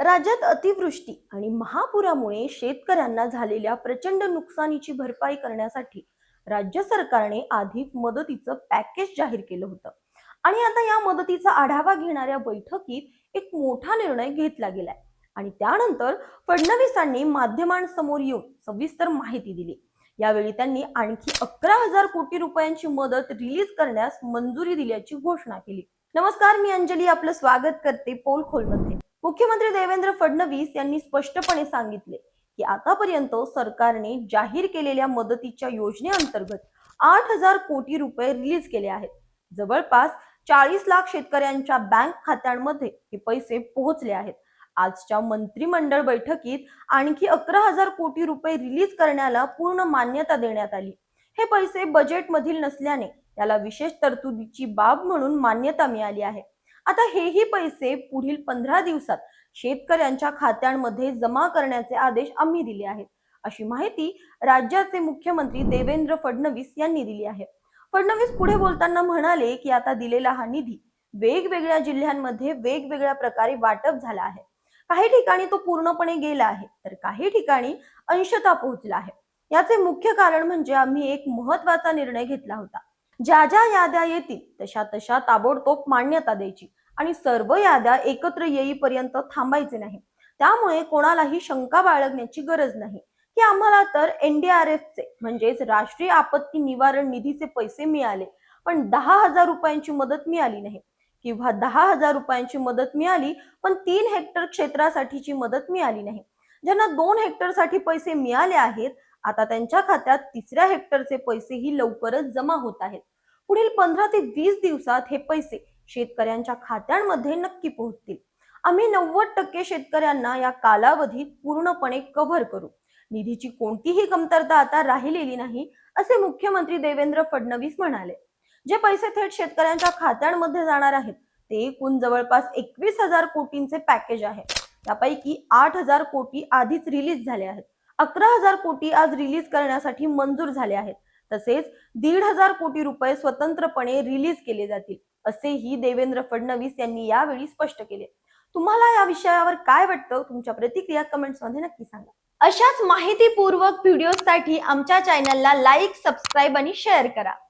राज्यात अतिवृष्टी आणि महापुरामुळे शेतकऱ्यांना झालेल्या प्रचंड नुकसानीची भरपाई करण्यासाठी राज्य सरकारने आधी मदतीचं पॅकेज जाहीर केलं होतं. आणि आता या मदतीचा आढावा घेणाऱ्या बैठकीत एक मोठा निर्णय घेतला गेलाय. आणि त्यानंतर फडणवीसांनी माध्यमांसमोर येऊन सविस्तर माहिती दिली. यावेळी त्यांनी आणखी अकरा हजार कोटी रुपयांची मदत रिलीज करण्यास मंजुरी दिल्याची घोषणा केली. नमस्कार मी अंजली आपलं स्वागत करते पोल खोलमध्ये मुख्यमंत्री देवेंद्र फडणवीस यांनी स्पष्टपणे सांगितले की आतापर्यंत सरकारने जाहीर केलेल्या मदतीच्या योजनेअंतर्गत आठ हजार कोटी रुपये रिलीज केले आहेत. जवळपास चाळीस लाख शेतकऱ्यांच्या बँक खात्यांमध्ये हे पैसे पोहोचले आहेत. आजच्या मंत्रिमंडळ बैठकीत आणखी अकरा हजार कोटी रुपये रिलीज करण्याला पूर्ण मान्यता देण्यात आली. हे पैसे बजेटमधील नसल्याने त्याला विशेष तरतुदीची बाब म्हणून मान्यता मिळाली आहे. आता हेही पैसे पुढील पंधरा दिवसात शेतकऱ्यांच्या खात्यांमध्ये जमा करण्याचे आदेश आम्ही दिले आहेत. अशी माहिती राज्याचे मुख्यमंत्री देवेंद्र फडणवीस यांनी दिली आहे. फडणवीस पुढे बोलताना म्हणाले की आता दिलेला हा निधी वेगवेगळ्या जिल्ह्यांमध्ये वेगवेगळ्या प्रकारे वाटप झाला आहे. काही ठिकाणी तो पूर्णपणे गेला आहे तर काही ठिकाणी अंशता पोहोचला आहे. याचे मुख्य कारण म्हणजे आम्ही एक महत्त्वाचा निर्णय घेतला होता. ज्या ज्या याद्या येतील तशा तशा ताबडतोब मान्यता द्यायची. आणि सर्व याद्या एकत्र येईपर्यंत थांबायचे नाही. त्यामुळे कोणालाही शंका बाळगण्याची गरज नाही. की आम्हाला तर एनडीआरएफचे म्हणजेच राष्ट्रीय आपत्ती निवारण निधीचे पैसे मिळाले पण दहा हजार रुपयांची मदत मिळाली नाही. किंवा दहा हजार रुपयांची मदत मिळाली पण तीन हेक्टर क्षेत्रासाठीची मदत मिळाली नाही. ज्यांना दोन हेक्टरसाठी पैसे मिळाले आहेत आता त्यांच्या खात्यात तिसऱ्या हेक्टरचे पैसेही लवकरच जमा होत आहेत. पुढील पंधरा ते वीस दिवसात हे पैसे शेतकऱ्यांच्या खात्यांमध्ये नक्की पोहोचतील. आम्ही नव्वद टक्के शेतकऱ्यांना या कालावधीत पूर्णपणे कव्हर करू. निधीची कोणतीही कमतरता आता राहिलेली नाही असे मुख्यमंत्री देवेंद्र फडणवीस म्हणाले. जे पैसे थेट शेतकऱ्यांच्या खात्यांमध्ये जाणार आहेत ते एकूण जवळपास एकवीस हजार कोटींचे पॅकेज आहे. त्यापैकी आठ हजार कोटी आधीच रिलीज झाले आहेत. अकरा हजार कोटी आज रिलीज करण्यासाठी मंजूर झाले आहेत. तसेच दीड हजार कोटी रुपये स्वतंत्रपणे रिलीज केले जातील असेही देवेंद्र फडणवीस यांनी यावेळी स्पष्ट केले. तुम्हाला या विषयावर काय वाटतं? तुमच्या प्रतिक्रिया कमेंट्समध्ये नक्की सांगा. अशाच माहितीपूर्वक व्हिडिओसाठी आमच्या चॅनलला लाईक सबस्क्राईब आणि शेअर करा.